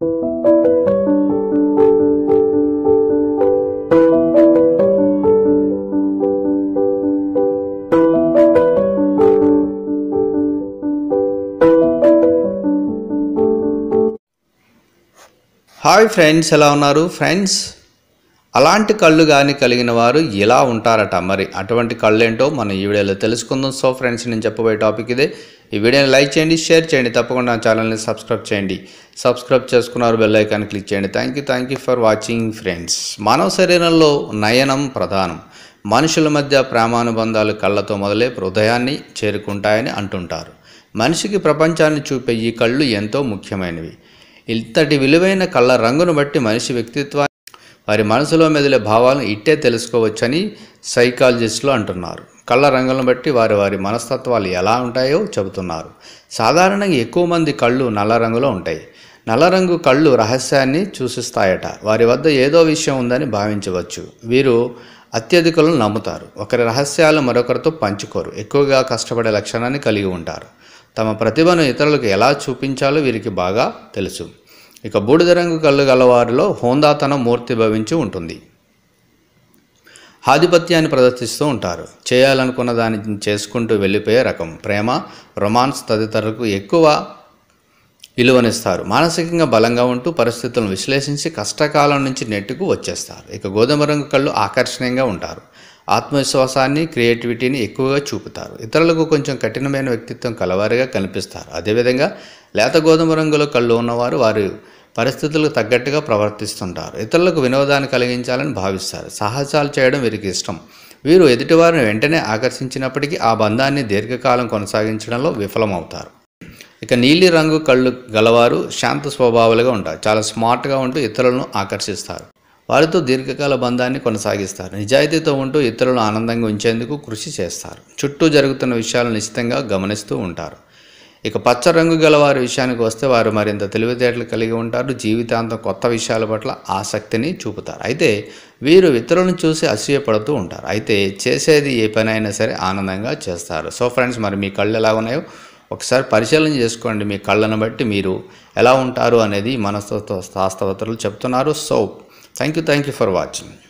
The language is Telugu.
హాయ్ ఫ్రెండ్స్ ఎలా ఉన్నారు? ఫ్రెండ్స్ అలాంటి కళ్ళు కానీ కలిగిన వారు ఇలా ఉంటారట. మరి అటువంటి కళ్ళు ఏంటో మనం ఈ వీడియోలో తెలుసుకుందాం. సో ఫ్రెండ్స్ నేను చెప్పబోయే టాపిక్ ఇదే. ఈ వీడియోని లైక్ చేయండి షేర్ చేయండి తప్పకుండా నా ఛానల్ని సబ్స్క్రైబ్ చేయండి. సబ్స్క్రైబ్ చేసుకున్నారు బెల్ ఐకాన్ క్లిక్ చేయండి. Thank you thank you for watching friends మానవ శరీరంలో నయనం ప్రధానం. మనుషుల మధ్య ప్రేమానుబంధాలు కళ్ళతో మొదలే హృదయాన్ని చేరుకుంటాయని అంటుంటారు. మనిషికి ప్రపంచాన్ని చూపే ఈ కళ్ళు ఎంతో ముఖ్యమైనవి. ఇంతటి విలువైన కళ్ళ రంగును బట్టి మనిషి వ్యక్తిత్వాన్ని వారి మనసులో మెదిలే భావాలను ఇట్టే తెలుసుకోవచ్చని సైకాలజిస్టులు అంటున్నారు. కళ్ళ రంగులను బట్టి వారి వారి మనస్తత్వాలు ఎలా ఉంటాయో చెబుతున్నారు. సాధారణంగా ఎక్కువ మంది కళ్ళు నల్ల రంగులో ఉంటాయి. నల్ల రంగు కళ్ళు రహస్యాన్ని చూసిస్తాయట వారి వద్ద ఏదో విషయం ఉందని భావించవచ్చు. వీరు అత్యధికులను నమ్ముతారు. ఒకరి రహస్యాలు మరొకరితో పంచుకోరు. ఎక్కువగా కష్టపడే లక్షణాన్ని కలిగి ఉంటారు. తమ ప్రతిభను ఇతరులకు ఎలా చూపించాలో వీరికి బాగా తెలుసు. ఇక బూడిద రంగు కళ్ళు గలవారిలో హోందాతనం మూర్తి భవించి ఉంటుంది. ఆధిపత్యాన్ని ప్రదర్శిస్తూ ఉంటారు. చేయాలనుకున్న దాన్ని చేసుకుంటూ వెళ్ళిపోయే రకం. ప్రేమ రొమాన్స్ తదితరులకు ఎక్కువ విలువనిస్తారు మానసికంగా బలంగా ఉంటూ పరిస్థితులను విశ్లేషించి కష్టకాలం నుంచి నెట్టుకు వచ్చేస్తారు. ఇక గోధుమ రంగు కళ్ళు ఆకర్షణీయంగా ఉంటారు. ఆత్మవిశ్వాసాన్ని క్రియేటివిటీని ఎక్కువగా చూపుతారు. ఇతరులకు కొంచెం కఠినమైన వ్యక్తిత్వం కలవారిగా కనిపిస్తారు. అదేవిధంగా లేత గోధుమ రంగులో కళ్ళు ఉన్నవారు వారు పరిస్థితులకు తగ్గట్టుగా ప్రవర్తిస్తుంటారు. ఇతరులకు వినోదాన్ని కలిగించాలని భావిస్తారు. సాహసాలు చేయడం వీరికి ఇష్టం. వీరు ఎదుటివారిని వెంటనే ఆకర్షించినప్పటికీ ఆ బంధాన్ని దీర్ఘకాలం కొనసాగించడంలో విఫలమవుతారు. ఇక నీలి రంగు కళ్ళు గలవారు శాంత స్వభావాలుగా ఉంటారు. చాలా స్మార్ట్గా ఉంటూ ఇతరులను ఆకర్షిస్తారు. వారితో దీర్ఘకాల బంధాన్ని కొనసాగిస్తారు. నిజాయితీతో ఉంటూ ఇతరులను ఆనందంగా ఉంచేందుకు కృషి చేస్తారు. చుట్టూ జరుగుతున్న విషయాలను నిశ్చితంగా గమనిస్తూ ఉంటారు. ఇక పచ్చ రంగు గల వారి విషయానికి వస్తే వారు మరింత తెలివితేటలు కలిగి ఉంటారు. జీవితాంతం కొత్త విషయాల పట్ల ఆసక్తిని చూపుతారు. అయితే వీరు ఇతరులను చూసి అసూయపడుతూ ఉంటారు. అయితే చేసేది ఏ పని అయినా సరే ఆనందంగా చేస్తారు. సో ఫ్రెండ్స్ మరి మీ కళ్ళు ఎలా ఉన్నాయో ఒకసారి పరిశీలన చేసుకోండి. మీ కళ్ళను బట్టి మీరు ఎలా ఉంటారు అనేది మనస్తత్వ శాస్త్రవేత్తలు చెప్తున్నారు. So thank you thank you for watching